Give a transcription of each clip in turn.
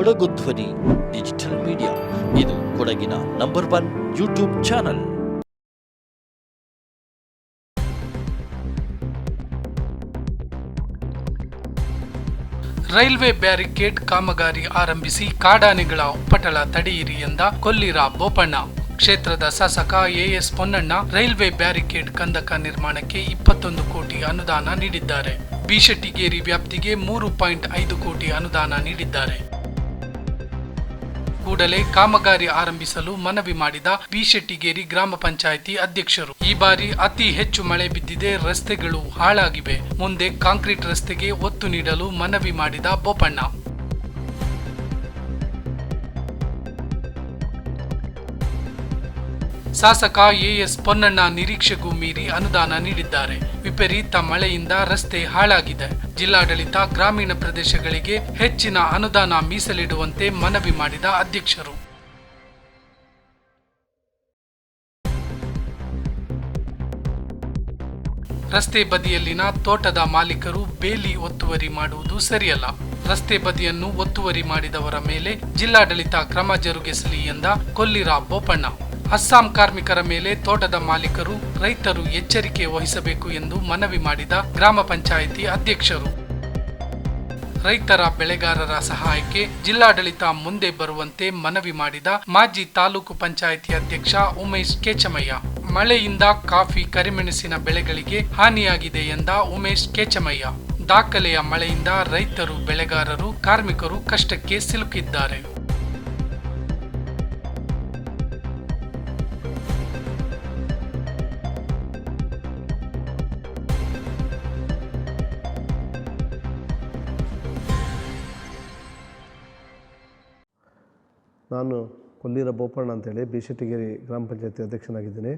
ಕೊಡಗು ಧ್ವನಿ, digital media. ಇದು ಕೊಡಗಿನ number one YouTube channel. Railway barricade ಕಾಮಗಾರಿ ಆರಂಭಿಸಿ ಕಾಡಾನೆಗಳ ಉಪ್ಪಟಳ ತಡೆಯಿರಿ ಎಂದ ಕೊಲ್ಲಿರ ಬೋಪಣ್ಣ. ಕ್ಷೇತ್ರದ ಶಾಸಕ A S Ponnanna railway barricade ಕಂದಕ ನಿರ್ಮಾಣಕ್ಕೆ ಇಪ್ಪತ್ತೊಂದು ಕೋಟಿ ಅನುದಾನ ನೀಡಿದ್ದಾರೆ. ಬಿಶೆಟ್ಟಿಗೇರಿ ವ್ಯಾಪ್ತಿಗೆ ಮೂರು ಪಾಯಿಂಟ್ ಐದು ಕೋಟಿ ಅನುದಾನ ನೀಡಿದ್ದಾರೆ. ಕೂಡಲೇ ಕಾಮಗಾರಿ ಆರಂಭಿಸಲು ಮನವಿ ಮಾಡಿದ ಬಿಶೆಟ್ಟಿಗೇರಿ ಗ್ರಾಮ ಪಂಚಾಯಿತಿ ಅಧ್ಯಕ್ಷರು. ಈ ಬಾರಿ ಅತಿ ಹೆಚ್ಚು ಮಳೆ ಬಿದ್ದಿದೆ, ರಸ್ತೆಗಳು ಹಾಳಾಗಿವೆ. ಮುಂದೆ ಕಾಂಕ್ರೀಟ್ ರಸ್ತೆಗೆ ಒತ್ತು ನೀಡಲು ಮನವಿ ಮಾಡಿದ ಬೋಪಣ್ಣ. ಶಾಸಕ ಎಎಸ್ ಪೊನ್ನಣ್ಣ ನಿರೀಕ್ಷೆಗೂ ಮೀರಿ ಅನುದಾನ ನೀಡಿದ್ದಾರೆ. ವಿಪರೀತ ಮಳೆಯಿಂದ ರಸ್ತೆ ಹಾಳಾಗಿದೆ. ಜಿಲ್ಲಾಡಳಿತ ಗ್ರಾಮೀಣ ಪ್ರದೇಶಗಳಿಗೆ ಹೆಚ್ಚಿನ ಅನುದಾನ ಮೀಸಲಿಡುವಂತೆ ಮನವಿ ಮಾಡಿದ ಅಧ್ಯಕ್ಷರು. ರಸ್ತೆ ಬದಿಯಲ್ಲಿನ ತೋಟದ ಮಾಲೀಕರು ಬೇಲಿ ಒತ್ತುವರಿ ಮಾಡುವುದು ಸರಿಯಲ್ಲ. ರಸ್ತೆ ಬದಿಯನ್ನು ಒತ್ತುವರಿ ಮಾಡಿದವರ ಮೇಲೆ ಜಿಲ್ಲಾಡಳಿತ ಕ್ರಮ ಜರುಗಿಸಲಿ ಎಂದ ಕೊಲ್ಲಿರಾ ಬೋಪಣ್ಣ ಅಸ್ಸಾಂ ಕಾರ್ಮಿಕರ ಮೇಲೆ ತೋಟದ ಮಾಲೀಕರು, ರೈತರು ಎಚ್ಚರಿಕೆ ವಹಿಸಬೇಕು ಎಂದು ಮನವಿ ಮಾಡಿದ ಗ್ರಾಮ ಪಂಚಾಯಿತಿ ಅಧ್ಯಕ್ಷರು. ರೈತರ ಬೆಳೆಗಾರರ ಸಹಾಯಕ್ಕೆ ಜಿಲ್ಲಾಡಳಿತ ಮುಂದೆ ಬರುವಂತೆ ಮನವಿ ಮಾಡಿದ ಮಾಜಿ ತಾಲೂಕು ಪಂಚಾಯಿತಿ ಅಧ್ಯಕ್ಷ ಉಮೇಶ್ ಕೇಚಮಯ್ಯ. ಮಳೆಯಿಂದ ಕಾಫಿ ಕರಿಮೆಣಸಿನ ಬೆಳೆಗಳಿಗೆ ಹಾನಿಯಾಗಿದೆ ಎಂದ ಉಮೇಶ್ ಕೇಚಮಯ್ಯ. ದಾಖಲೆಯ ಮಳೆಯಿಂದ ರೈತರು, ಬೆಳೆಗಾರರು, ಕಾರ್ಮಿಕರು ಕಷ್ಟಕ್ಕೆ ಸಿಲುಕಿದ್ದಾರೆ. ನಾನು ಕೊಲ್ಲೀರ ಬೋಪಣ್ಣ ಅಂತೇಳಿ ಬಿಶೆಟ್ಟಿಗೇರಿ ಗ್ರಾಮ ಪಂಚಾಯತಿ ಅಧ್ಯಕ್ಷನಾಗಿದ್ದೀನಿ.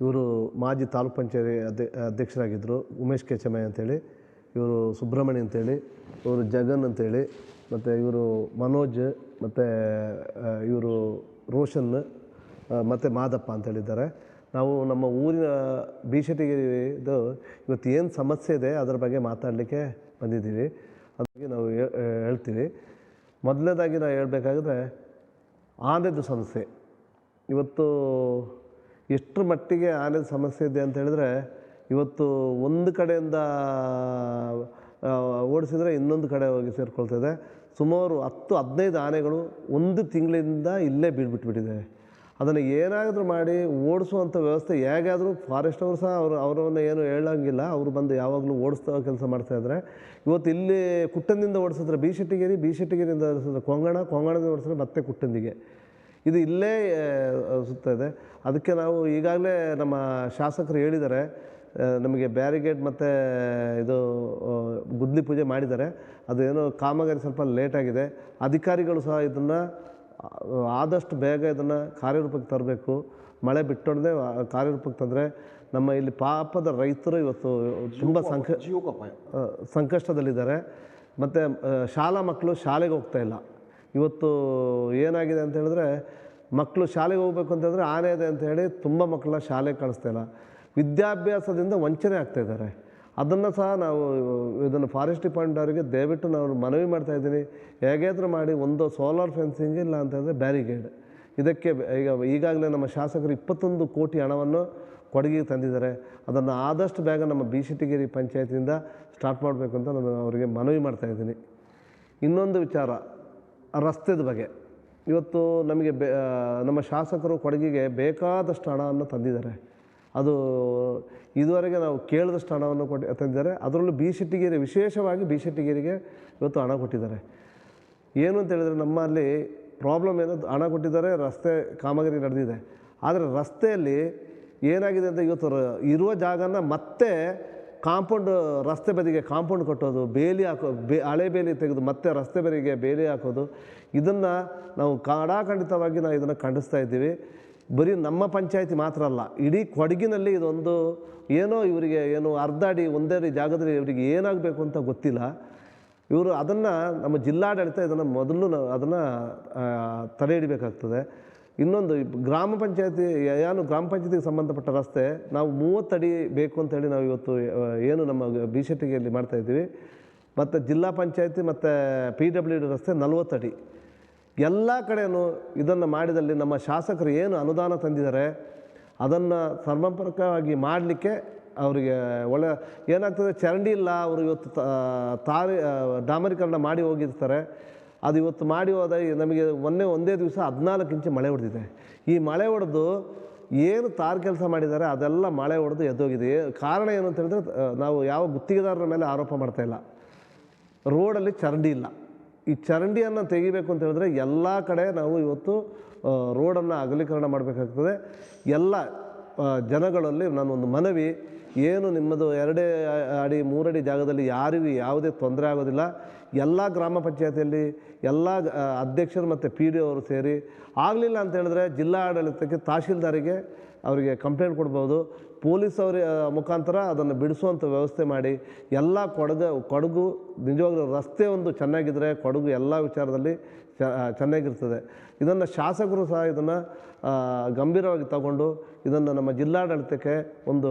ಇವರು ಮಾಜಿ ತಾಲೂಕ್ ಪಂಚಾಯತಿ ಅಧ್ಯ ಅಧ್ಯಕ್ಷರಾಗಿದ್ದರು. ಉಮೇಶ್ ಕೆಚಮಯ್ಯ ಅಂತೇಳಿ, ಇವರು ಸುಬ್ರಹ್ಮಣ್ಯ ಅಂತೇಳಿ, ಇವರು ಜಗನ್ ಅಂತೇಳಿ, ಮತ್ತು ಇವರು ಮನೋಜ್, ಮತ್ತು ಇವರು ರೋಷನ್ ಮತ್ತು ಮಾದಪ್ಪ ಅಂತೇಳಿದ್ದಾರೆ. ನಾವು ನಮ್ಮ ಊರಿನ ಬಿಶೆಟ್ಟಿಗೇರಿದು ಇವತ್ತು ಏನು ಸಮಸ್ಯೆ ಇದೆ ಅದರ ಬಗ್ಗೆ ಮಾತಾಡಲಿಕ್ಕೆ ಬಂದಿದ್ದೀವಿ. ಅದಕ್ಕೆ ನಾವು ಹೇಳ್ತೀವಿ. ಮೊದಲನೇದಾಗಿ ನಾವು ಹೇಳಬೇಕಾದ್ರೆ ಆನೆದು ಸಮಸ್ಯೆ. ಇವತ್ತು ಎಷ್ಟರ ಮಟ್ಟಿಗೆ ಆನೆದ ಸಮಸ್ಯೆ ಇದೆ ಅಂತ ಹೇಳಿದ್ರೆ, ಇವತ್ತು ಒಂದು ಕಡೆಯಿಂದ ಓಡಿಸಿದರೆ ಓಡಿಸಿದ್ರೆ ಇನ್ನೊಂದು ಕಡೆ ಹೋಗಿ ಸೇರಿಕೊಳ್ತದೆ ಸುಮಾರು ಹತ್ತು ಹದಿನೈದು ಆನೆಗಳು ಒಂದು ತಿಂಗಳಿಂದ ಇಲ್ಲೇ ಬೀಳ್ಬಿಟ್ಬಿಟ್ಟಿದೆ. ಅದನ್ನು ಏನಾದರೂ ಮಾಡಿ ಓಡಿಸುವಂಥ ವ್ಯವಸ್ಥೆ ಹೇಗಾದರೂ ಫಾರೆಸ್ಟ್ ಅವರು ಸಹ ಅವರು ಅವರನ್ನು ಏನು ಹೇಳೋಂಗಿಲ್ಲ. ಅವರು ಬಂದು ಯಾವಾಗಲೂ ಓಡಿಸ್ತಾ ಕೆಲಸ ಮಾಡ್ತಾ ಇದ್ದಾರೆ. ಇವತ್ತು ಇಲ್ಲಿ ಕುಟ್ಟಂದಿಂದ ಓಡಿಸಿದ್ರೆ ಬಿ ಶೆಟ್ಟಿಗೇರಿ, ಬಿ ಓಡಿಸಿದ್ರೆ ಕೊಂಗಣ, ಕೊಂಗಣದಿಂದ ಓಡಿಸಿದ್ರೆ ಮತ್ತೆ ಕುಟ್ಟಂದಿಗೆ ಇದು ಇಲ್ಲೇ ಸುತ್ತ ಇದೆ. ಅದಕ್ಕೆ ನಾವು ಈಗಾಗಲೇ ನಮ್ಮ ಶಾಸಕರು ಹೇಳಿದ್ದಾರೆ. ನಮಗೆ ಬ್ಯಾರಿಗೇಡ್ ಮತ್ತು ಇದು ಗುದ್ಲಿ ಪೂಜೆ ಮಾಡಿದ್ದಾರೆ. ಅದೇನೋ ಕಾಮಗಾರಿ ಸ್ವಲ್ಪ ಲೇಟಾಗಿದೆ ಅಧಿಕಾರಿಗಳು ಸಹ ಇದನ್ನು ಆದಷ್ಟು ಬೇಗ ಇದನ್ನು ಕಾರ್ಯರೂಪಕ್ಕೆ ತರಬೇಕು. ಮಳೆ ಬಿಟ್ಟೊಡದೆ ಕಾರ್ಯರೂಪಕ್ಕೆ ತಂದರೆ ನಮ್ಮ ಇಲ್ಲಿ ಪಾಪದ ರೈತರು ಇವತ್ತು ತುಂಬ ಸಂಕ ಸಂಕಷ್ಟದಲ್ಲಿದ್ದಾರೆ. ಮತ್ತು ಶಾಲಾ ಮಕ್ಕಳು ಶಾಲೆಗೆ ಹೋಗ್ತಾ ಇಲ್ಲ. ಇವತ್ತು ಏನಾಗಿದೆ ಅಂತ ಹೇಳಿದ್ರೆ ಮಕ್ಕಳು ಶಾಲೆಗೆ ಹೋಗ್ಬೇಕು ಅಂತ ಹೇಳಿದ್ರೆ ಆನೆ ಇದೆ ಅಂತ ಹೇಳಿ ತುಂಬ ಮಕ್ಕಳನ್ನ ಶಾಲೆಗೆ ಕಳಿಸ್ತಾ ಇಲ್ಲ. ವಿದ್ಯಾಭ್ಯಾಸದಿಂದ ವಂಚನೆ ಆಗ್ತಾ ಇದ್ದಾರೆ. ಅದನ್ನು ಸಹ ನಾವು ಇದನ್ನು ಫಾರೆಸ್ಟ್ ಡಿಪಾರ್ಟ್ಮೆಂಟ್ ಅವರಿಗೆ ದಯವಿಟ್ಟು ನಾವು ಮನವಿ ಮಾಡ್ತಾ ಇದ್ದೀನಿ. ಹೇಗಾದರೂ ಮಾಡಿ ಒಂದು ಸೋಲಾರ್ ಫೆನ್ಸಿಂಗ್ ಇಲ್ಲ ಅಂತಂದರೆ ಬ್ಯಾರಿಗೇಡ್ ಇದಕ್ಕೆ ಈಗ ಈಗಾಗಲೇ ನಮ್ಮ ಶಾಸಕರು ಇಪ್ಪತ್ತೊಂದು ಕೋಟಿ ಹಣವನ್ನು ಕೊಡಗಿಗೆ ತಂದಿದ್ದಾರೆ. ಅದನ್ನು ಆದಷ್ಟು ಬೇಗ ನಮ್ಮ ಬಿ ಶೆಟ್ಟಿಗೇರಿ ಪಂಚಾಯತಿಯಿಂದ ಸ್ಟಾರ್ಟ್ ಮಾಡಬೇಕು ಅಂತ ನಾನು ಅವರಿಗೆ ಮನವಿ ಮಾಡ್ತಾ ಇದ್ದೀನಿ. ಇನ್ನೊಂದು ವಿಚಾರ, ರಸ್ತೆದ ಬಗ್ಗೆ. ಇವತ್ತು ನಮಗೆ ಬೆ ನಮ್ಮ ಶಾಸಕರು ಕೊಡಗಿಗೆ ಬೇಕಾದಷ್ಟು ಹಣವನ್ನು ತಂದಿದ್ದಾರೆ. ಅದು ಇದುವರೆಗೆ ನಾವು ಕೇಳಿದಷ್ಟು ಹಣವನ್ನು ಕೊಟ್ಟು ತಂದಿದ್ದಾರೆ. ಅದರಲ್ಲೂ ಬಿ ಶೆಟ್ಟಿಗೇರಿ ವಿಶೇಷವಾಗಿ ಬಿ ಶೆಟ್ಟಿಗೇರಿಗೆ ಇವತ್ತು ಹಣ ಕೊಟ್ಟಿದ್ದಾರೆ. ಏನು ಅಂತ ಹೇಳಿದ್ರೆ ನಮ್ಮಲ್ಲಿ ಪ್ರಾಬ್ಲಮ್ ಏನು ಹಣ ಕೊಟ್ಟಿದ್ದಾರೆ, ರಸ್ತೆ ಕಾಮಗಾರಿ ನಡೆದಿದೆ. ಆದರೆ ರಸ್ತೆಯಲ್ಲಿ ಏನಾಗಿದೆ ಅಂತ ಇವತ್ತು ಇರುವ ಜಾಗನ ಮತ್ತೆ ಕಾಂಪೌಂಡ್ ರಸ್ತೆ ಬದಿಗೆ ಕಾಂಪೌಂಡ್ ಕಟ್ಟೋದು, ಬೇಲಿ ಹಾಕೋ, ಬೇ, ಹಳೆ ಬೇಲಿ ತೆಗೆದು ಮತ್ತೆ ರಸ್ತೆ ಬದಿಗೆ ಬೇಲಿ ಹಾಕೋದು, ಇದನ್ನು ನಾವು ಕಾಡಾಖಂಡಿತವಾಗಿ ನಾವು ಇದನ್ನು ಖಂಡಿಸ್ತಾ ಇದ್ದೀವಿ. ಬರೀ ನಮ್ಮ ಪಂಚಾಯತಿ ಮಾತ್ರ ಅಲ್ಲ, ಇಡೀ ಕೊಡಗಿನಲ್ಲಿ ಇದೊಂದು ಏನೋ ಇವರಿಗೆ ಏನು ಅರ್ಧ ಅಡಿ ಒಂದೇ ಅಡಿ ಜಾಗದಲ್ಲಿ ಇವರಿಗೆ ಏನಾಗಬೇಕು ಅಂತ ಗೊತ್ತಿಲ್ಲ. ಇವರು ಅದನ್ನು ನಮ್ಮ ಜಿಲ್ಲಾಡಳಿತ ಇದನ್ನು ಮೊದಲು ಅದನ್ನು ತಡೆ ಹಿಡಬೇಕಾಗ್ತದೆ. ಇನ್ನೊಂದು ಗ್ರಾಮ ಪಂಚಾಯತಿ ಏನು ಗ್ರಾಮ ಪಂಚಾಯತಿಗೆ ಸಂಬಂಧಪಟ್ಟ ರಸ್ತೆ, ನಾವು ಮೂವತ್ತಡಿ ಬೇಕು ಅಂತೇಳಿ ನಾವು ಇವತ್ತು ಏನು ನಮ್ಮ ಬಿ ಶೆಟ್ಟಿಗೆಯಲ್ಲಿ ಮಾಡ್ತಾಯಿದ್ದೀವಿ ಮತ್ತು ಜಿಲ್ಲಾ ಪಂಚಾಯತಿ ಮತ್ತು ಪಿ ಡಬ್ಲ್ಯೂ ಡಿ ರಸ್ತೆ ನಲ್ವತ್ತಡಿ ಎಲ್ಲ ಕಡೆಯೂ ಇದನ್ನು ಮಾಡಿದಲ್ಲಿ ನಮ್ಮ ಶಾಸಕರು ಏನು ಅನುದಾನ ತಂದಿದ್ದಾರೆ, ಅದನ್ನು ಸಮರ್ಪಕವಾಗಿ ಮಾಡಲಿಕ್ಕೆ ಅವರಿಗೆ ಒಳ್ಳೆ, ಏನಾಗ್ತದೆ, ಚರಂಡಿ ಇಲ್ಲ, ಅವರು ಇವತ್ತು ತಾರಿ ಡಾಮರೀಕರಣ ಮಾಡಿ ಹೋಗಿರ್ತಾರೆ. ಅದು ಇವತ್ತು ಮಾಡಿ ಹೋದ ನಮಗೆ ಮೊನ್ನೆ ಒಂದೇ ದಿವಸ ಹದಿನಾಲ್ಕು ಇಂಚು ಮಳೆ ಹೊಡೆದಿದೆ. ಈ ಮಳೆ ಹೊಡೆದು ಏನು ತಾರ್ ಕೆಲಸ ಮಾಡಿದ್ದಾರೆ, ಅದೆಲ್ಲ ಮಳೆ ಹೊಡೆದು ಎದ್ದೋಗಿದೆ. ಕಾರಣ ಏನು ಅಂತ ಹೇಳಿದ್ರೆ ನಾವು ಯಾವ ಗುತ್ತಿಗೆದಾರರ ಮೇಲೆ ಆರೋಪ ಮಾಡ್ತಾ ಇಲ್ಲ. ರೋಡಲ್ಲಿ ಚರಂಡಿ ಇಲ್ಲ. ಈ ಚರಂಡಿಯನ್ನು ತೆಗಿಬೇಕು ಅಂತ ಹೇಳಿದ್ರೆ ಎಲ್ಲ ಕಡೆ ನಾವು ಇವತ್ತು ರೋಡನ್ನು ಅಗಲೀಕರಣ ಮಾಡಬೇಕಾಗ್ತದೆ. ಎಲ್ಲ ಜನಗಳಲ್ಲಿ ನಾನೊಂದು ಮನವಿ, ಏನು ನಿಮ್ಮದು ಎರಡೇ ಅಡಿ, ಮೂರಡಿ ಜಾಗದಲ್ಲಿ ಯಾರಿಗೂ ಯಾವುದೇ ತೊಂದರೆ ಆಗೋದಿಲ್ಲ. ಎಲ್ಲ ಗ್ರಾಮ ಪಂಚಾಯತಿಯಲ್ಲಿ ಎಲ್ಲ ಅಧ್ಯಕ್ಷರು ಮತ್ತು ಪಿ ಡಿ ಅವರು ಸೇರಿ ಆಗಲಿಲ್ಲ ಅಂತ ಹೇಳಿದ್ರೆ ಜಿಲ್ಲಾ ಆಡಳಿತಕ್ಕೆ ತಹಶೀಲ್ದಾರಿಗೆ ಅವರಿಗೆ ಕಂಪ್ಲೇಂಟ್ ಕೊಡ್ಬೋದು. ಪೊಲೀಸ್ ಅವರ ಮುಖಾಂತರ ಅದನ್ನು ಬಿಡಿಸುವಂಥ ವ್ಯವಸ್ಥೆ ಮಾಡಿ, ಎಲ್ಲ ಕೊಡಗು ಕೊಡಗು, ನಿಜವಾಗ್ಲೂ ರಸ್ತೆ ಒಂದು ಚೆನ್ನಾಗಿದ್ದರೆ ಕೊಡಗು ಎಲ್ಲ ವಿಚಾರದಲ್ಲಿ ಚೆನ್ನಾಗಿರ್ತದೆ. ಇದನ್ನು ಶಾಸಕರು ಸಹ ಇದನ್ನು ಗಂಭೀರವಾಗಿ ತಗೊಂಡು ಇದನ್ನು ನಮ್ಮ ಜಿಲ್ಲಾಡಳಿತಕ್ಕೆ ಒಂದು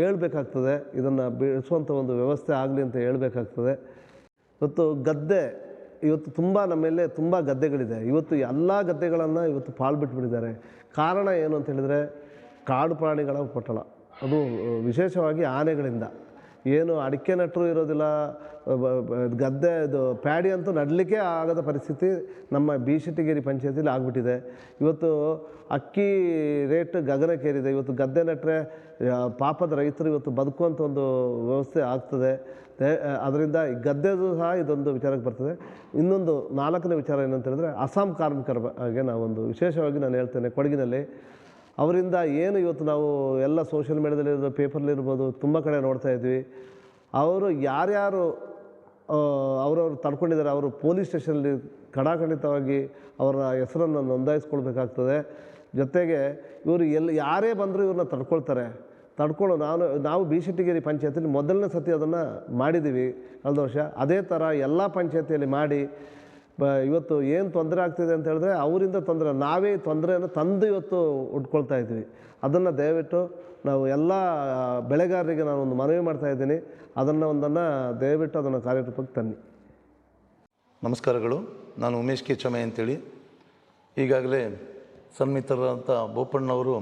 ಹೇಳ್ಬೇಕಾಗ್ತದೆ. ಇದನ್ನು ಬಿಡಿಸುವಂಥ ಒಂದು ವ್ಯವಸ್ಥೆ ಆಗಲಿ ಅಂತ ಹೇಳಬೇಕಾಗ್ತದೆ. ಇವತ್ತು ಗದ್ದೆ, ಇವತ್ತು ತುಂಬ ನಮ್ಮಲ್ಲೇ ತುಂಬ ಗದ್ದೆಗಳಿದೆ. ಇವತ್ತು ಎಲ್ಲ ಗದ್ದೆಗಳನ್ನು ಇವತ್ತು ಪಾಳು ಬಿಟ್ಬಿಟ್ಟಿದ್ದಾರೆ ಕಾರಣ ಏನು ಅಂತ ಹೇಳಿದರೆ ಕಾಡು ಪ್ರಾಣಿಗಳ ಪಟ್ಟಣ ಅದು ವಿಶೇಷವಾಗಿ ಆನೆಗಳಿಂದ. ಏನು ಅಡಿಕೆ ನಟರು ಇರೋದಿಲ್ಲ ಗದ್ದೆ, ಇದು ಪ್ಯಾಡಿ ಅಂತೂ ನಡಲಿಕ್ಕೆ ಆಗದ ಪರಿಸ್ಥಿತಿ ನಮ್ಮ ಬೀಶೆಟ್ಟಿಗೇರಿ ಪಂಚಾಯತಿಲಿ ಆಗಿಬಿಟ್ಟಿದೆ. ಇವತ್ತು ಅಕ್ಕಿ ರೇಟ್ ಗಗನಕ್ಕೇರಿದೆ. ಇವತ್ತು ಗದ್ದೆ ನೆಟ್ಟರೆ ಪಾಪದ ರೈತರು ಇವತ್ತು ಬದುಕುವಂಥ ಒಂದು ವ್ಯವಸ್ಥೆ ಆಗ್ತದೆ. ಅದರಿಂದ ಗದ್ದೆದು ಸಹ ಇದೊಂದು ವಿಚಾರಕ್ಕೆ ಬರ್ತದೆ. ಇನ್ನೊಂದು ನಾಲ್ಕನೇ ವಿಚಾರ ಏನಂತ ಹೇಳಿದ್ರೆ ಅಸ್ಸಾಂ ಕಾರ್ಮಿಕರ ಬಗ್ಗೆ ನಾವೊಂದು ವಿಶೇಷವಾಗಿ ನಾನು ಹೇಳ್ತೇನೆ, ಕೊಡಗಿನಲ್ಲಿ. ಅವರಿಂದ ಏನು ಇವತ್ತು ನಾವು ಎಲ್ಲ ಸೋಷಿಯಲ್ ಮೀಡ್ಯಾದಲ್ಲಿ ಪೇಪರ್ಲಿರ್ಬೋದು ತುಂಬ ಕಡೆ ನೋಡ್ತಾ ಇದ್ವಿ. ಅವರು ಯಾರ್ಯಾರು ಅವರವ್ರು ತಡ್ಕೊಂಡಿದ್ದಾರೆ, ಅವರು ಪೊಲೀಸ್ ಸ್ಟೇಷನಲ್ಲಿ ಕಡಾಖಂಡಿತವಾಗಿ ಅವರ ಹೆಸರನ್ನು ನೋಂದಾಯಿಸ್ಕೊಳ್ಬೇಕಾಗ್ತದೆ. ಜೊತೆಗೆ ಇವರು ಎಲ್ಲಿ ಯಾರೇ ಬಂದರೂ ಇವ್ರನ್ನ ತಡ್ಕೊಳ್ತಾರೆ. ತಡ್ಕೊಂಡು ನಾನು, ನಾವು ಬಿಶೆಟ್ಟಿಗೇರಿ ಪಂಚಾಯತಿಲಿ ಮೊದಲನೇ ಸತಿ ಅದನ್ನು ಮಾಡಿದ್ದೀವಿ ಕಳೆದ ವರ್ಷ ಅದೇ ಥರ ಎಲ್ಲ ಪಂಚಾಯತಿಯಲ್ಲಿ ಮಾಡಿ ಇವತ್ತು ಏನು ತೊಂದರೆ ಆಗ್ತಿದೆ ಅಂತ ಹೇಳಿದ್ರೆ ಅವರಿಂದ ತೊಂದರೆ, ನಾವೇ ತೊಂದರೆಯನ್ನು ತಂದು ಇವತ್ತು ಉಟ್ಕೊಳ್ತಾ ಇದ್ದೀವಿ ಅದನ್ನು ದಯವಿಟ್ಟು ನಾವು ಎಲ್ಲ ಬೆಳೆಗಾರರಿಗೆ ನಾನು ಒಂದು ಮನವಿ ಮಾಡ್ತಾ ಇದ್ದೀನಿ. ಅದನ್ನು ಒಂದನ್ನು ದಯವಿಟ್ಟು ಅದನ್ನು ಕಾರ್ಯರೂಪಕ್ಕೆ ತನ್ನಿ. ನಮಸ್ಕಾರಗಳು. ನಾನು ಉಮೇಶ್ ಕೆ. ಚಮೆ ಅಂತೇಳಿ. ಈಗಾಗಲೇ ಸನ್ಮಿತರಾದಂಥ ಬೋಪಣ್ಣವರು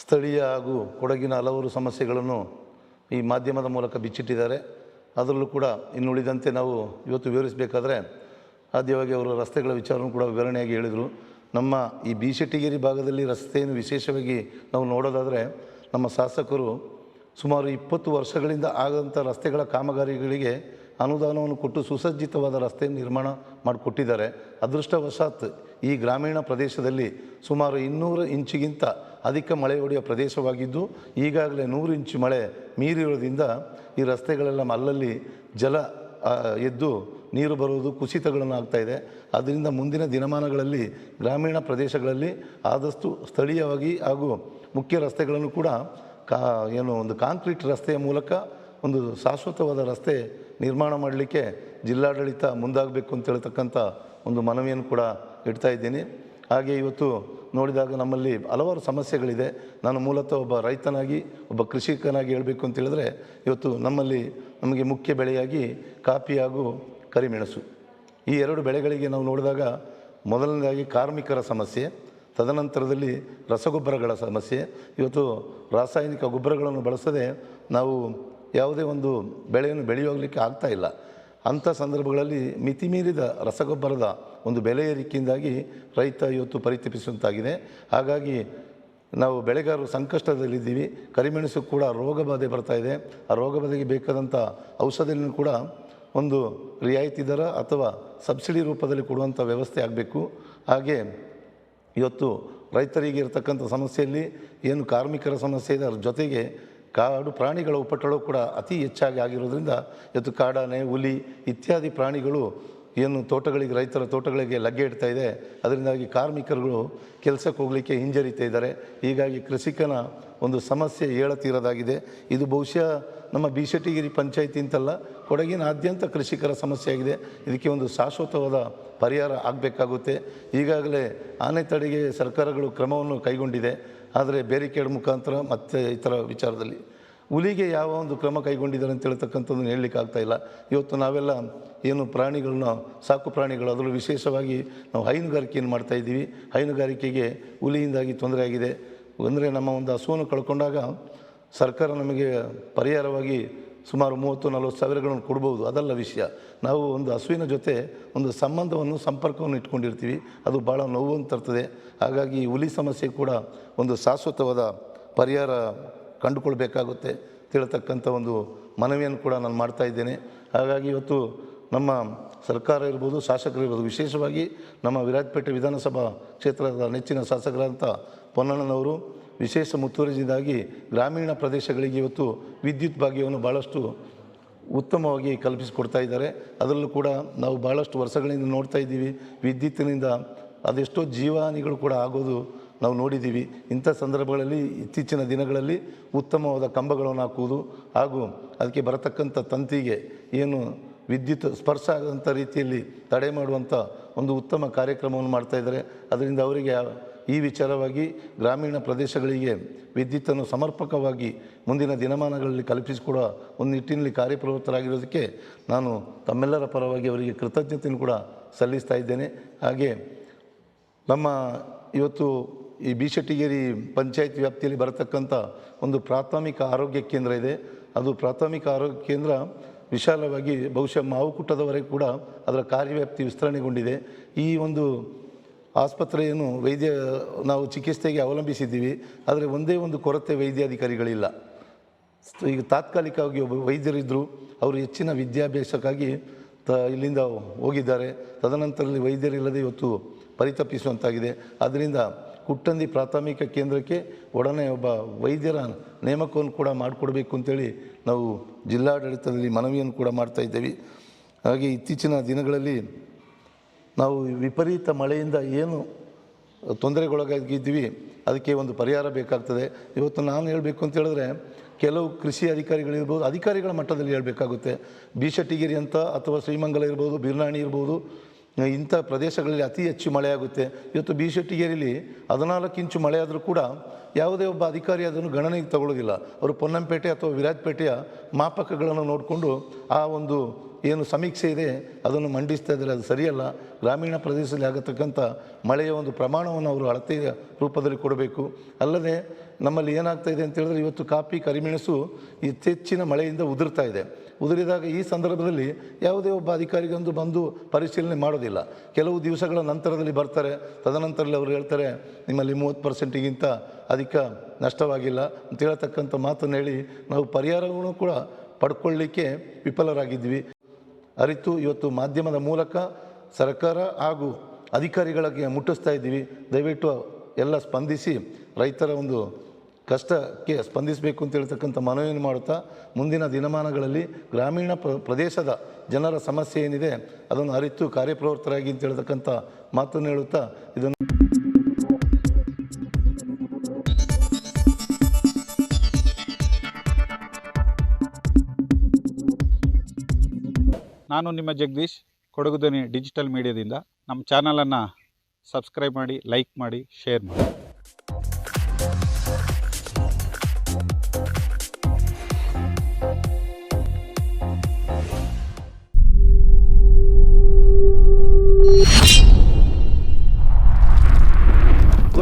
ಸ್ಥಳೀಯ ಹಾಗೂ ಕೊಡಗಿನ ಹಲವಾರು ಸಮಸ್ಯೆಗಳನ್ನು ಈ ಮಾಧ್ಯಮದ ಮೂಲಕ ಬಿಚ್ಚಿಟ್ಟಿದ್ದಾರೆ. ಅದರಲ್ಲೂ ಕೂಡ ಇನ್ನುಳಿದಂತೆ ನಾವು ಇವತ್ತು ವಿವರಿಸಬೇಕಾದ್ರೆ ಆದ್ಯವಾಗಿ ಅವರು ರಸ್ತೆಗಳ ವಿಚಾರವನ್ನು ಕೂಡ ವಿವರಣೆಯಾಗಿ ಹೇಳಿದರು. ನಮ್ಮ ಈ ಬಿಶೆಟ್ಟಿಗೇರಿ ಭಾಗದಲ್ಲಿ ರಸ್ತೆಯನ್ನು ವಿಶೇಷವಾಗಿ ನಾವು ನೋಡೋದಾದರೆ ನಮ್ಮ ಶಾಸಕರು ಸುಮಾರು ಇಪ್ಪತ್ತು ವರ್ಷಗಳಿಂದ ಆಗದಂಥ ರಸ್ತೆಗಳ ಕಾಮಗಾರಿಗಳಿಗೆ ಅನುದಾನವನ್ನು ಕೊಟ್ಟು ಸುಸಜ್ಜಿತವಾದ ರಸ್ತೆ ನಿರ್ಮಾಣ ಮಾಡಿಕೊಟ್ಟಿದ್ದಾರೆ. ಅದೃಷ್ಟವಶಾತ್ ಈ ಗ್ರಾಮೀಣ ಪ್ರದೇಶದಲ್ಲಿ ಸುಮಾರು ಇನ್ನೂರು ಇಂಚಿಗಿಂತ ಅಧಿಕ ಮಳೆ ಹೊಡೆಯುವ ಪ್ರದೇಶವಾಗಿದ್ದು, ಈಗಾಗಲೇ ನೂರು ಇಂಚು ಮಳೆ ಮೀರಿರೋದ್ರಿಂದ ಈ ರಸ್ತೆಗಳೆಲ್ಲ ಅಲ್ಲಲ್ಲಿ ಜಲ ಎದ್ದು ನೀರು ಬರುವುದು ಕುಸಿತಗಳನ್ನು ಆಗ್ತಾ ಇದೆ. ಅದರಿಂದ ಮುಂದಿನ ದಿನಮಾನಗಳಲ್ಲಿ ಗ್ರಾಮೀಣ ಪ್ರದೇಶಗಳಲ್ಲಿ ಆದಷ್ಟು ಸ್ಥಳೀಯವಾಗಿ ಹಾಗೂ ಮುಖ್ಯ ರಸ್ತೆಗಳನ್ನು ಕೂಡ ಕಾ, ಏನು ಒಂದು ಕಾಂಕ್ರೀಟ್ ರಸ್ತೆಯ ಮೂಲಕ ಒಂದು ಶಾಶ್ವತವಾದ ರಸ್ತೆ ನಿರ್ಮಾಣ ಮಾಡಲಿಕ್ಕೆ ಜಿಲ್ಲಾಡಳಿತ ಮುಂದಾಗಬೇಕು ಅಂತ ಹೇಳ್ತಕ್ಕಂಥ ಒಂದು ಮನವಿಯನ್ನು ಕೂಡ ಇಡ್ತಾ ಇದ್ದೀನಿ. ಹಾಗೆ ಇವತ್ತು ನೋಡಿದಾಗ ನಮ್ಮಲ್ಲಿ ಹಲವಾರು ಸಮಸ್ಯೆಗಳಿದೆ. ನಾನು ಮೂಲತಃ ಒಬ್ಬ ರೈತನಾಗಿ, ಒಬ್ಬ ಕೃಷಿಕನಾಗಿ ಹೇಳಬೇಕು ಅಂತ ಹೇಳಿದ್ರೆ, ಇವತ್ತು ನಮ್ಮಲ್ಲಿ ನಮಗೆ ಮುಖ್ಯ ಬೆಳೆಯಾಗಿ ಕಾಫಿ ಹಾಗೂ ಕರಿಮೆಣಸು. ಈ ಎರಡು ಬೆಳೆಗಳಿಗೆ ನಾವು ನೋಡಿದಾಗ ಮೊದಲನೇದಾಗಿ ಕಾರ್ಮಿಕರ ಸಮಸ್ಯೆ, ತದನಂತರದಲ್ಲಿ ರಸಗೊಬ್ಬರಗಳ ಸಮಸ್ಯೆ, ಇವತ್ತು ರಾಸಾಯನಿಕ ಗೊಬ್ಬರಗಳನ್ನು ಬಳಸದೆ ನಾವು ಯಾವುದೇ ಒಂದು ಬೆಳೆಯನ್ನು ಬೆಳೆಯೋಗಲಿಕ್ಕೆ ಆಗ್ತಾ ಇಲ್ಲ. ಅಂಥ ಸಂದರ್ಭಗಳಲ್ಲಿ ಮಿತಿಮೀರಿದ ರಸಗೊಬ್ಬರದ ಒಂದು ಬೆಲೆ ಏರಿಕೆಯಿಂದಾಗಿ ರೈತ ಇವತ್ತು ಪರಿತಪಿಸುವಂತಾಗಿದೆ. ಹಾಗಾಗಿ ನಾವು ಬೆಳೆಗಾರರು ಸಂಕಷ್ಟದಲ್ಲಿದ್ದೀವಿ. ಕರಿಮೆಣಸು ಕೂಡ ರೋಗ ಬಾಧೆ ಬರ್ತಾ ಇದೆ. ಆ ರೋಗ ಬಾಧೆಗೆ ಬೇಕಾದಂಥ ಔಷಧಿಯನ್ನು ಕೂಡ ಒಂದು ರಿಯಾಯಿತಿ ದರ ಅಥವಾ ಸಬ್ಸಿಡಿ ರೂಪದಲ್ಲಿ ಕೊಡುವಂಥ ವ್ಯವಸ್ಥೆ ಆಗಬೇಕು. ಹಾಗೆ ಇವತ್ತು ರೈತರಿಗೆ ಇರತಕ್ಕಂಥ ಸಮಸ್ಯೆಯಲ್ಲಿ ಏನು ಕಾರ್ಮಿಕರ ಸಮಸ್ಯೆ ಇದೆ, ಅದರ ಜೊತೆಗೆ ಕಾಡು ಪ್ರಾಣಿಗಳ ಉಪಟಳವು ಕೂಡ ಅತಿ ಹೆಚ್ಚಾಗಿ ಆಗಿರೋದ್ರಿಂದ ಇವತ್ತು ಕಾಡಾನೆ, ಹುಲಿ ಇತ್ಯಾದಿ ಪ್ರಾಣಿಗಳು ಏನು ತೋಟಗಳಿಗೆ, ರೈತರ ತೋಟಗಳಿಗೆ ಲಗ್ಗೆ ಇಡ್ತಾ ಇದೆ, ಅದರಿಂದಾಗಿ ಕಾರ್ಮಿಕರುಗಳು ಕೆಲಸಕ್ಕೆ ಹೋಗಲಿಕ್ಕೆ ಹಿಂಜರಿತಾ ಇದ್ದಾರೆ. ಹೀಗಾಗಿ ಕೃಷಿಕನ ಒಂದು ಸಮಸ್ಯೆ ಹೇಳತೀರದಾಗಿದೆ ಇದು ಬಹುಶಃ ನಮ್ಮ ಬೀಶೆಟ್ಟಿಗಿರಿ ಪಂಚಾಯಿತಿ ಅಂತಲ್ಲ, ಕೊಡಗಿನಾದ್ಯಂತ ಕೃಷಿಕರ ಸಮಸ್ಯೆ ಆಗಿದೆ ಇದಕ್ಕೆ ಒಂದು ಶಾಶ್ವತವಾದ ಪರಿಹಾರ ಆಗಬೇಕಾಗುತ್ತೆ. ಈಗಾಗಲೇ ಆನೆ ತಡೆಗೆ ಸರ್ಕಾರಗಳು ಕ್ರಮವನ್ನು ಕೈಗೊಂಡಿದೆ. ಆದರೆ ಬೇರಿಕೇಡ್ ಮುಖಾಂತರ ಮತ್ತು ಇತರ ವಿಚಾರದಲ್ಲಿ ಹುಲಿಗೆ ಯಾವ ಒಂದು ಕ್ರಮ ಕೈಗೊಂಡಿದ್ದಾರೆ ಅಂತ ಹೇಳ್ತಕ್ಕಂಥದ್ದನ್ನು ಹೇಳಲಿಕ್ಕೆ ಆಗ್ತಾ ಇಲ್ಲ. ಇವತ್ತು ನಾವೆಲ್ಲ ಏನು ಪ್ರಾಣಿಗಳನ್ನ, ಸಾಕು ಪ್ರಾಣಿಗಳು, ಅದರಲ್ಲೂ ವಿಶೇಷವಾಗಿ ನಾವು ಹೈನುಗಾರಿಕೆಯನ್ನು ಮಾಡ್ತಾ ಇದ್ದೀವಿ? ಹೈನುಗಾರಿಕೆಗೆ ಹುಲಿಯಿಂದಾಗಿ ತೊಂದರೆ ಆಗಿದೆ. ಅಂದರೆ ನಮ್ಮ ಒಂದು ಹಸುವನ್ನು ಕಳ್ಕೊಂಡಾಗ ಸರ್ಕಾರ ನಮಗೆ ಪರಿಹಾರವಾಗಿ ಸುಮಾರು ಮೂವತ್ತು, ನಲವತ್ತು ಸಾವಿರಗಳನ್ನು ಕೊಡ್ಬೋದು. ಅದಲ್ಲ ವಿಷಯ. ನಾವು ಒಂದು ಹಸುವಿನ ಜೊತೆ ಒಂದು ಸಂಬಂಧವನ್ನು, ಸಂಪರ್ಕವನ್ನು ಇಟ್ಕೊಂಡಿರ್ತೀವಿ. ಅದು ಭಾಳ ನೋವನ್ನು ತರ್ತದೆ ಹಾಗಾಗಿ ಹುಲಿ ಸಮಸ್ಯೆ ಕೂಡ ಒಂದು ಶಾಶ್ವತವಾದ ಪರಿಹಾರ ಕಂಡುಕೊಳ್ಬೇಕಾಗುತ್ತೆ ತಿಳ್ತಕ್ಕಂಥ ಒಂದು ಮನವಿಯನ್ನು ಕೂಡ ನಾನು ಮಾಡ್ತಾ ಇದ್ದೇನೆ. ಹಾಗಾಗಿ ಇವತ್ತು ನಮ್ಮ ಸರ್ಕಾರ ಇರ್ಬೋದು, ಶಾಸಕರು ಇರ್ಬೋದು, ವಿಶೇಷವಾಗಿ ನಮ್ಮ ವಿರಾಜಪೇಟೆ ವಿಧಾನಸಭಾ ಕ್ಷೇತ್ರದ ನೆಚ್ಚಿನ ಶಾಸಕರಾದಂಥ ಪೊನ್ನಣ್ಣನವರು ವಿಶೇಷ ಮುತುವರ್ಜಿಯಿಂದಾಗಿ ಗ್ರಾಮೀಣ ಪ್ರದೇಶಗಳಿಗೆ ಇವತ್ತು ವಿದ್ಯುತ್ ಭಾಗ್ಯವನ್ನು ಭಾಳಷ್ಟು ಉತ್ತಮವಾಗಿ ಕಲ್ಪಿಸಿಕೊಡ್ತಾ ಇದ್ದಾರೆ. ಅದರಲ್ಲೂ ಕೂಡ ನಾವು ಭಾಳಷ್ಟು ವರ್ಷಗಳಿಂದ ನೋಡ್ತಾ ಇದ್ದೀವಿ. ವಿದ್ಯುತ್ತಿನಿಂದ ಅದೆಷ್ಟೋ ಜೀವಹಾನಿಗಳು ಕೂಡ ಆಗೋದು ನಾವು ನೋಡಿದ್ದೀವಿ. ಇಂಥ ಸಂದರ್ಭಗಳಲ್ಲಿ ಇತ್ತೀಚಿನ ದಿನಗಳಲ್ಲಿ ಉತ್ತಮವಾದ ಕಂಬಗಳನ್ನು ಹಾಕುವುದು ಹಾಗೂ ಅದಕ್ಕೆ ಬರತಕ್ಕಂಥ ತಂತಿಗೆ ಏನು ವಿದ್ಯುತ್ ಸ್ಪರ್ಶ ಆಗದಂಥ ರೀತಿಯಲ್ಲಿ ತಡೆ ಮಾಡುವಂಥ ಒಂದು ಉತ್ತಮ ಕಾರ್ಯಕ್ರಮವನ್ನು ಮಾಡ್ತಾ ಇದ್ದಾರೆ. ಅದರಿಂದ ಅವರಿಗೆ ಈ ವಿಚಾರವಾಗಿ ಗ್ರಾಮೀಣ ಪ್ರದೇಶಗಳಿಗೆ ವಿದ್ಯುತ್ತನ್ನು ಸಮರ್ಪಕವಾಗಿ ಮುಂದಿನ ದಿನಮಾನಗಳಲ್ಲಿ ಕಲ್ಪಿಸಿಕೊಡುವ ಒಂದು ನಿಟ್ಟಿನಲ್ಲಿ ಕಾರ್ಯಪ್ರವೃತ್ತರಾಗಿರೋದಕ್ಕೆ ನಾನು ತಮ್ಮೆಲ್ಲರ ಪರವಾಗಿ ಅವರಿಗೆ ಕೃತಜ್ಞತೆಯನ್ನು ಕೂಡ ಸಲ್ಲಿಸ್ತಾ ಇದ್ದೇನೆ. ಹಾಗೆ ನಮ್ಮ ಇವತ್ತು ಈ ಬಿಶೆಟ್ಟಿಗೇರಿ ಪಂಚಾಯತ್ ವ್ಯಾಪ್ತಿಯಲ್ಲಿ ಬರತಕ್ಕಂಥ ಒಂದು ಪ್ರಾಥಮಿಕ ಆರೋಗ್ಯ ಕೇಂದ್ರ ಇದೆ. ಅದು ಪ್ರಾಥಮಿಕ ಆರೋಗ್ಯ ಕೇಂದ್ರ ವಿಶಾಲವಾಗಿ ಬಹುಶಃ ಮಾವುಕುಟ್ಟದವರೆಗೆ ಕೂಡ ಅದರ ಕಾರ್ಯವ್ಯಾಪ್ತಿ ವಿಸ್ತರಣೆಗೊಂಡಿದೆ. ಈ ಒಂದು ಆಸ್ಪತ್ರೆಯನ್ನು ವೈದ್ಯ, ನಾವು ಚಿಕಿತ್ಸೆಗೆ ಅವಲಂಬಿಸಿದ್ದೀವಿ. ಆದರೆ ಒಂದೇ ಒಂದು ಕೊರತೆ ವೈದ್ಯಾಧಿಕಾರಿಗಳಿಲ್ಲ. ಈಗ ತಾತ್ಕಾಲಿಕವಾಗಿ ಒಬ್ಬ ವೈದ್ಯರಿದ್ದರು ಅವರು ಹೆಚ್ಚಿನ ವಿದ್ಯಾಭ್ಯಾಸಕ್ಕಾಗಿ ತ, ಇಲ್ಲಿಂದ ಹೋಗಿದ್ದಾರೆ. ತದನಂತರದಲ್ಲಿ ವೈದ್ಯರಿಲ್ಲದೆ ಇವತ್ತು ಪರಿತಪಿಸುವಂತಾಗಿದೆ. ಆದ್ದರಿಂದ ಕುಟ್ಟಂದಿ ಪ್ರಾಥಮಿಕ ಕೇಂದ್ರಕ್ಕೆ ಒಡನೆ ಒಬ್ಬ ವೈದ್ಯರ ನೇಮಕವನ್ನು ಕೂಡ ಮಾಡಿಕೊಡ್ಬೇಕು ಅಂತೇಳಿ ನಾವು ಜಿಲ್ಲಾಡಳಿತದಲ್ಲಿ ಮನವಿಯನ್ನು ಕೂಡ ಮಾಡ್ತಾ ಇದ್ದೇವೆ. ಹಾಗೆ ಇತ್ತೀಚಿನ ದಿನಗಳಲ್ಲಿ ನಾವು ವಿಪರೀತ ಮಳೆಯಿಂದ ಏನು ತೊಂದರೆಗೊಳಗಾಗಿದ್ದೀವಿ, ಅದಕ್ಕೆ ಒಂದು ಪರಿಹಾರ ಬೇಕಾಗ್ತದೆ. ಇವತ್ತು ನಾನು ಹೇಳಬೇಕು ಅಂತ ಹೇಳಿದ್ರೆ ಕೆಲವು ಕೃಷಿ ಅಧಿಕಾರಿಗಳಿರ್ಬೋದು ಅಧಿಕಾರಿಗಳ ಮಟ್ಟದಲ್ಲಿ ಹೇಳಬೇಕಾಗುತ್ತೆ. ಬೀಶೆಟ್ಟಿಗಿರಿ ಅಂತ ಅಥವಾ ಶ್ರೀಮಂಗಲ ಇರ್ಬೋದು, ಬಿರ್ನಾಣಿ ಇರ್ಬೋದು ಇಂಥ ಪ್ರದೇಶಗಳಲ್ಲಿ ಅತಿ ಹೆಚ್ಚು ಮಳೆಯಾಗುತ್ತೆ. ಇವತ್ತು ಬಿ ಶೆಟ್ಟಿಗೇರಿಲಿ ಹದಿನಾಲ್ಕು ಇಂಚು ಮಳೆ ಆದರೂ ಕೂಡ ಯಾವುದೇ ಒಬ್ಬ ಅಧಿಕಾರಿ ಅದನ್ನು ಗಣನೆಗೆ ತಗೊಳ್ಳೋದಿಲ್ಲ ಅವರು ಪೊನ್ನಂಪೇಟೆ ಅಥವಾ ವಿರಾಜಪೇಟೆಯ ಮಾಪಕಗಳನ್ನು ನೋಡಿಕೊಂಡು ಆ ಒಂದು ಏನು ಸಮೀಕ್ಷೆ ಇದೆ, ಅದನ್ನು ಮಂಡಿಸ್ತಾ ಇದ್ದಾರೆ. ಅದು ಸರಿಯಲ್ಲ. ಗ್ರಾಮೀಣ ಪ್ರದೇಶದಲ್ಲಿ ಆಗತಕ್ಕಂಥ ಮಳೆಯ ಒಂದು ಪ್ರಮಾಣವನ್ನು ಅವರು ಅಳತೆಯ ರೂಪದಲ್ಲಿ ಕೊಡಬೇಕು. ಅಲ್ಲದೆ ನಮ್ಮಲ್ಲಿ ಏನಾಗ್ತಾ ಇದೆ ಅಂತ ಹೇಳಿದ್ರೆ ಇವತ್ತು ಕಾಫಿ ಕರಿಮೆಣಸು ಹೆಚ್ಚೆಚ್ಚಿನ ಮಳೆಯಿಂದ ಉದುರ್ತಾ ಇದೆ. ಉದುರಿದಾಗ ಈ ಸಂದರ್ಭದಲ್ಲಿ ಯಾವುದೇ ಒಬ್ಬ ಅಧಿಕಾರಿಗೊಂದು ಬಂದು ಪರಿಶೀಲನೆ ಮಾಡೋದಿಲ್ಲ. ಕೆಲವು ದಿವಸಗಳ ನಂತರದಲ್ಲಿ ಬರ್ತಾರೆ. ತದನಂತರದಲ್ಲಿ ಅವರು ಹೇಳ್ತಾರೆ, ನಿಮ್ಮಲ್ಲಿ ಮೂವತ್ತು ಪರ್ಸೆಂಟಿಗಿಂತ ಅಧಿಕ ನಷ್ಟವಾಗಿಲ್ಲ ಅಂತ ಹೇಳತಕ್ಕಂಥ ಮಾತನ್ನು ಹೇಳಿ ನಾವು ಪರಿಹಾರವನ್ನು ಕೂಡ ಪಡ್ಕೊಳ್ಳಿಕ್ಕೆ ವಿಫಲರಾಗಿದ್ವಿ. ಅರಿತು ಇವತ್ತು ಮಾಧ್ಯಮದ ಮೂಲಕ ಸರ್ಕಾರ ಹಾಗೂ ಅಧಿಕಾರಿಗಳಿಗೆ ಮುಟ್ಟಿಸ್ತಾ ಇದ್ದೀವಿ. ದಯವಿಟ್ಟು ಎಲ್ಲ ಸ್ಪಂದಿಸಿ ರೈತರ ಒಂದು ಕಷ್ಟಕ್ಕೆ ಸ್ಪಂದಿಸಬೇಕು ಅಂತ ಹೇಳ್ತಕ್ಕಂಥ ಮನವಿಯನ್ನು ಮಾಡುತ್ತಾ, ಮುಂದಿನ ದಿನಮಾನಗಳಲ್ಲಿ ಗ್ರಾಮೀಣ ಪ್ರ, ಪ್ರದೇಶದ ಜನರ ಸಮಸ್ಯೆ ಏನಿದೆ, ಅದನ್ನು ಅರಿತು ಕಾರ್ಯಪ್ರವೃತ್ತರಾಗಿ ಅಂತ ಹೇಳ್ತಕ್ಕಂಥ ಮಾತನ್ನು ಹೇಳುತ್ತಾ, ಇದನ್ನು ನಾನು ನಿಮ್ಮ ಜಗದೀಶ್ ಕೊಡಗುದನಿ ಡಿಜಿಟಲ್ ಮೀಡಿಯಾದಿಂದ. ನಮ್ಮ ಚಾನಲನ್ನು ಸಬ್ಸ್ಕ್ರೈಬ್ ಮಾಡಿ, ಲೈಕ್ ಮಾಡಿ, ಶೇರ್ ಮಾಡಿ.